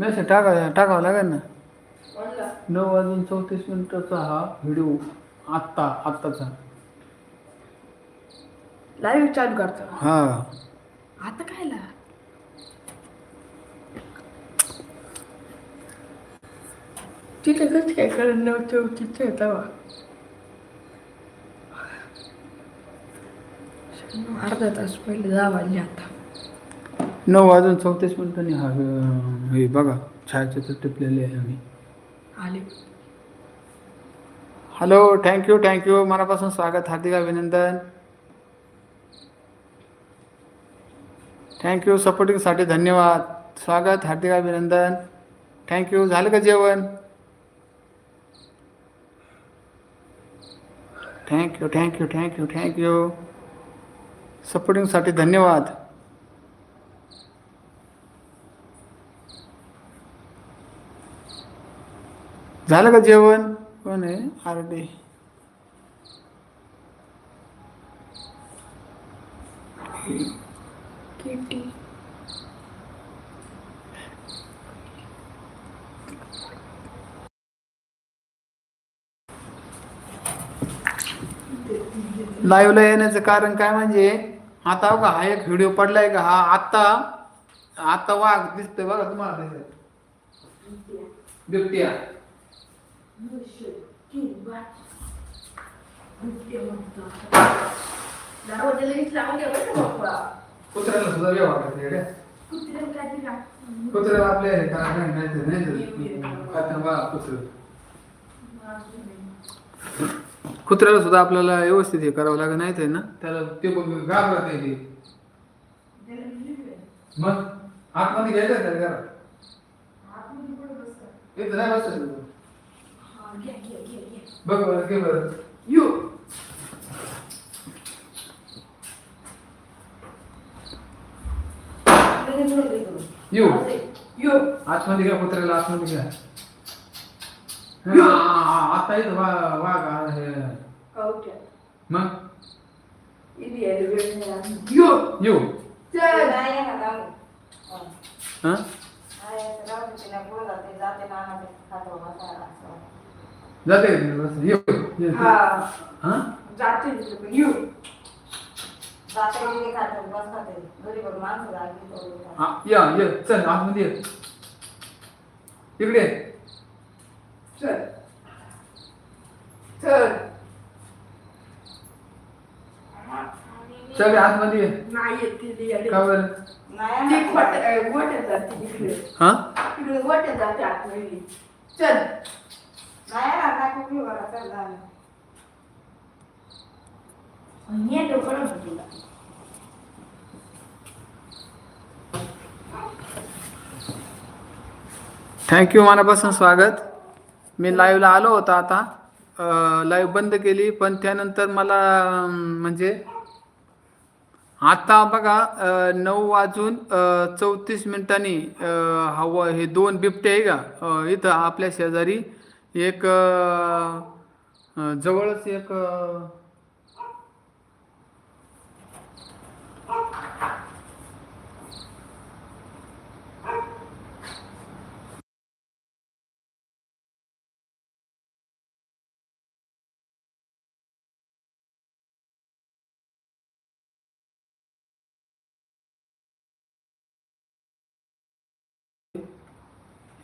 Message टाका टाकावं लागेल ना. नऊ वाजून चौतीस मिनिटाचा हा व्हिडिओ आत्ता आत्ताचा लाईव्ह चालू करतो. हा. आता काय ला तिथे कसं काय कळलं नव्हतं तिथे तेव्हा अर्धा तास पहिले दहा वाजले आता. नऊ वाजून चौतीस मिनिटांनी हा हे बघा छायाचित्र टिपलेले आहे आम्ही. आले. हॅलो थँक्यू थँक्यू मनापासून स्वागत हार्दिक अभिनंदन. थँक्यू सपोर्टिंगसाठी धन्यवाद. स्वागत हार्दिक अभिनंदन. थँक्यू झालं का जेवण? Thank you thank you thank you thank you सपोर्टिंगसाठी धन्यवाद. झालं का जेवण? कोण आहे? आरडी. लाईव्हला येण्याचं कारण काय म्हणजे आता बघा हा एक व्हिडिओ पडलाय का? हा आत्ता आत्ता वाघ दिसतोय बघा तुम्हाला कुत्र्याला सुद्धा व्यवहार करते रे. कुत्र्याला आपल्या हे काय नाही नाही तर नाही तर. खातं बघा कुत्रं. कुत्र्याला सुद्धा आपल्याला व्यवस्थित हे करावं लागत नाही ते ना त्याला ते बघ घाबरत नाही ते मग आतमध्ये घ्यायचं त्याला घरात इथं नाही बसायचं तू. बघ बरं घे बरं यू येऊ यू आतमध्ये घ्या कुत्र्याला आतमध्ये घ्या हा, हा, हा, आता इथं वा- वाघ आहे. मग यू चल हा जाते. येऊ ये. हा हा. जाते पण. यू हा, या ये चल आतमध्ये ये. इकडे. चल. चल. चल आतमध्ये ये. नाही येत. का बरं? खोट गोट्यात जाते तिकडे. हा? तिकडे गोट्यात जाते आतमध्ये. चल. ये डोकं तुला. थँक्यू मनापासून स्वागत. मी लाईव्हला आलो होतो आता. लाईव्ह बंद केली पण त्यानंतर मला म्हणजे आता बघा नऊ वाजून चौतीस मिनिटांनी हवं हे दोन बिबटे आहे का? इथं आपल्या शेजारी. एक जवळच एक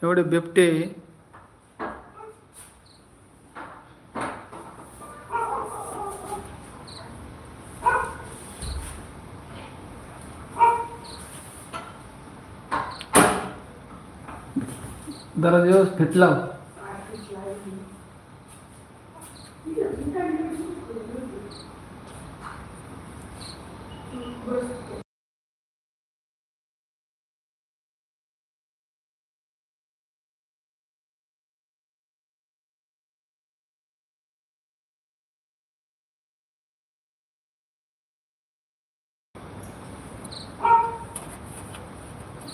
एवढे बिबटे जरा दिवस फिटला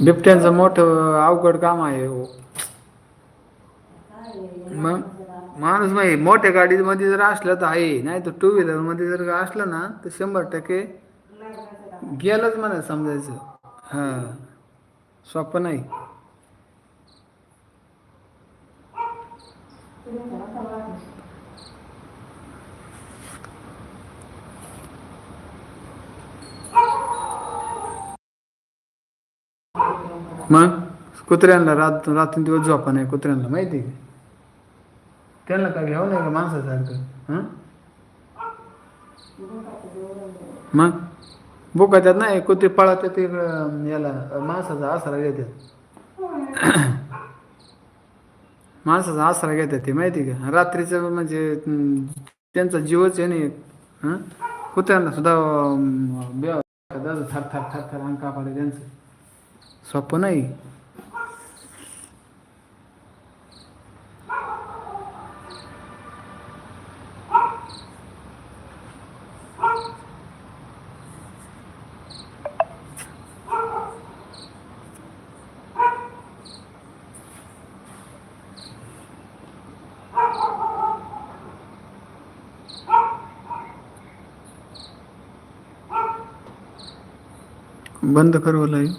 बिबट्यांचं मोठं अवघड काम आहे हो. मग माणूस माही मोठ्या गाडीमध्ये जर असलं तर आहे नाही तर टू व्हीलरमध्ये जर असलं ना तर शंभर टक्के गेलंच मला समजायचं. हां सोपं नाही. मग कुत्र्यांना रात रात्री दिवस झोपा नाही कुत्र्यांना माहिती आहे का? त्यांना काय घ्यावं नाही का माणसासारखं हां मग बोका त्यात नाही कुत्रे पळतात तिकडं याला माणसाचा आसरा घेतात माणसाचा आसरा घेतात ते माहिती आहे का रात्रीचं म्हणजे त्यांचा जीवच आहे नाही हां कुत्र्यांना सुद्धा थर थर थर थर अंका पाडे त्यांचं सोपं नाही बंद करवं लाईव्ह